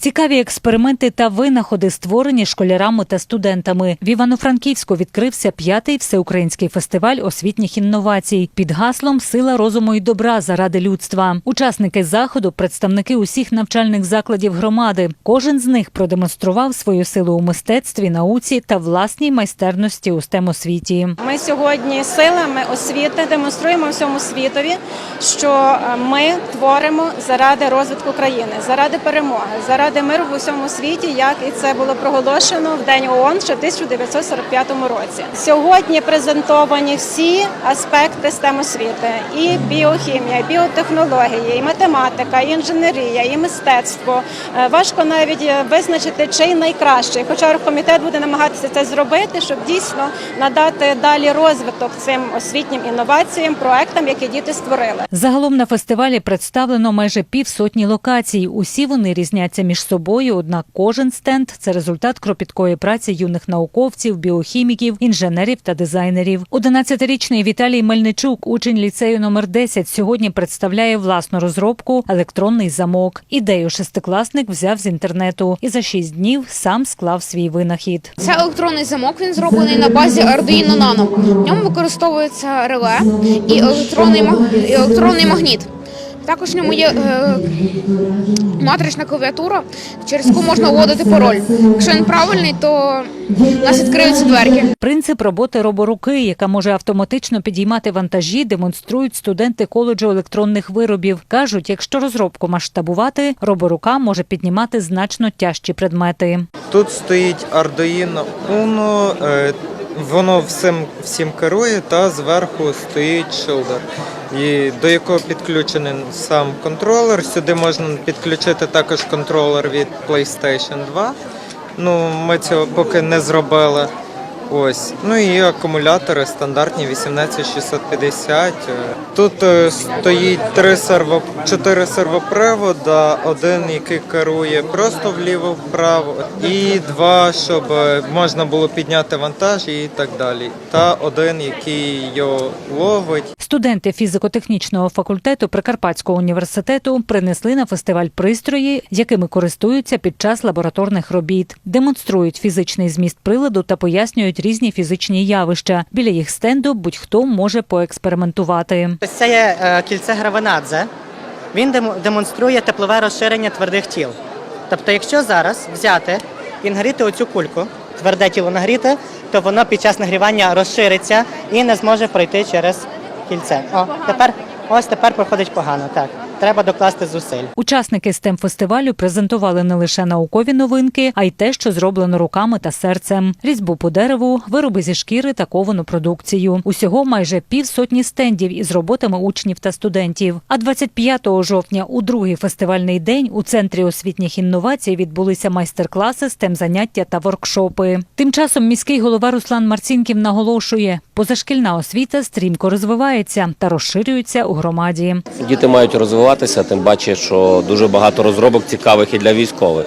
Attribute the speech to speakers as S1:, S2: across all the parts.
S1: Цікаві експерименти та винаходи створені школярами та студентами. В Івано-Франківську відкрився п'ятий всеукраїнський фестиваль освітніх інновацій під гаслом Сила розуму і добра заради людства. Учасники заходу, представники усіх навчальних закладів громади. Кожен з них продемонстрував свою силу у мистецтві, науці та власній майстерності у stem освіті.
S2: Ми сьогодні силами освіти демонструємо всьому світові, що е, ми творимо заради розвитку країни, заради перемоги, заради миру в усьому світі, як і це було проголошено в день ООН ще в 1945 році. Сьогодні презентовані всі аспекти STEM освіти: і біохімія, і біотехнології, і математика, і інженерія, і мистецтво. Е, Важко навіть е, визначити, чий найкращий. Хоча комітет буде намагатися це зробити, щоб дійсно надати далі розвиток цим освітнім інноваціям, проектам, які діти створили.
S1: Загалом на фестивалі представлено майже півсотні локацій. Усі вони різняться між собою, однак кожен стенд це результат кропіткої праці юних науковців, біохіміків, інженерів та дизайнерів. 11-річний Віталій Мельничук, учень ліцею номер 10, сьогодні представляє власну розробку електронний замок. Ідею шестикласник взяв з інтернету і за шість днів сам склав свій винахід.
S3: Це електронний замок. Він зроблений на базі Arduino Nano. В ньому використовується реле і електронний і електронний магніт. Також в ньому є е, матрична клавіатура, через яку можна вводити пароль. Якщо він правильний, то у нас відкриються дверки.
S1: Принцип роботи роборуки, яка може автоматично підіймати вантажі, демонструють студенти коледжу електронних виробів. кажуть, якщо розробку масштабувати, роборука може піднімати значно тяжчі предмети.
S4: Тут стоїть Arduino Uno, е, воно всім, всім керує, та зверху стоїть шилдер, і до якого підключений сам контролер. Сюди можна підключити також контролер від PlayStation 2. Ну, ми цього поки не зробили. Ось. Ну і акумулятори стандартні 18650. Е, Тут е, стоїть три серво, чотири сервопривода, один, який керує просто вліво-вправо, і два, щоб е, можна було підняти вантаж і так далі. Та один, який його ловить.
S1: Студенти фізико-технічного факультету Прикарпатського університету принесли на фестиваль пристрої, якими користуються під час лабораторних робіт, демонструють фізичний зміст приладу та пояснюють різні фізичні явища. Біля їх стенду будь-хто може поекспериментувати.
S5: Ось це є е, кільце Гравенадзе. Він демо- демонструє теплове розширення твердих тіл. Тобто, якщо зараз взяти і нагріти оцю кульку, тверде тіло нагріти, то воно під час нагрівання розшириться і не зможе пройти через кільце. О, тепер ось тепер проходить погано. Так, треба докласти зусиль.
S1: Учасники stem фестивалю презентували не лише наукові новинки, а й те, що зроблено руками та серцем: різьбу по дереву, вироби зі шкіри та ковану продукцію. Усього майже півсотні стендів із роботами учнів та студентів. А 25 жовтня, у другий фестивальний день, у центрі освітніх інновацій відбулися майстер-класи, stem заняття та воркшопи. Тим часом міський голова Руслан Марцінків наголошує, позашкільна освіта стрімко розвивається та розширюється у громаді.
S6: Діти мають розвиватися, тим паче, що дуже багато розробок цікавих і для військових.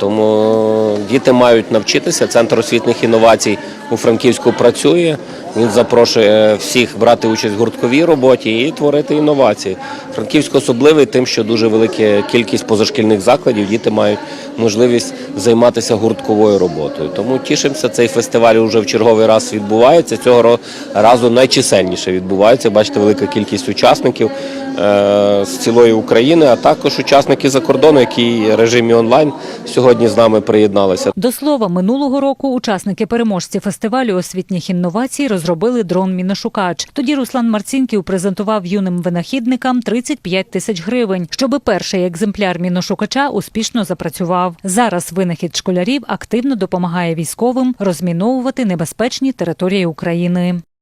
S6: Тому діти мають навчитися. Центр освітніх інновацій у Франківську працює. Він запрошує всіх брати участь в гуртковій роботі і творити інновації. Франківськ особливий тим, що дуже велика кількість позашкільних закладів. Діти мають можливість займатися гуртковою роботою. Тому тішимося, цей фестиваль вже в черговий раз відбувається. Цього разу найчисельніше відбувається. Бачите, велика кількість учасників е, з цілої України, а також учасники за кордону, які в режимі онлайн сьогодні з нами приєдналися.
S1: До слова, минулого року учасники переможці фестивалю освітніх інновацій розробили дрон Міношукач. Тоді Руслан Марцінків презентував юним винахідникам 35 тисяч гривень, щоби перший екземпляр міношукача успішно запрацював. Зараз винахід школярів активно допомагає військовим розміновувати небезпечні території України.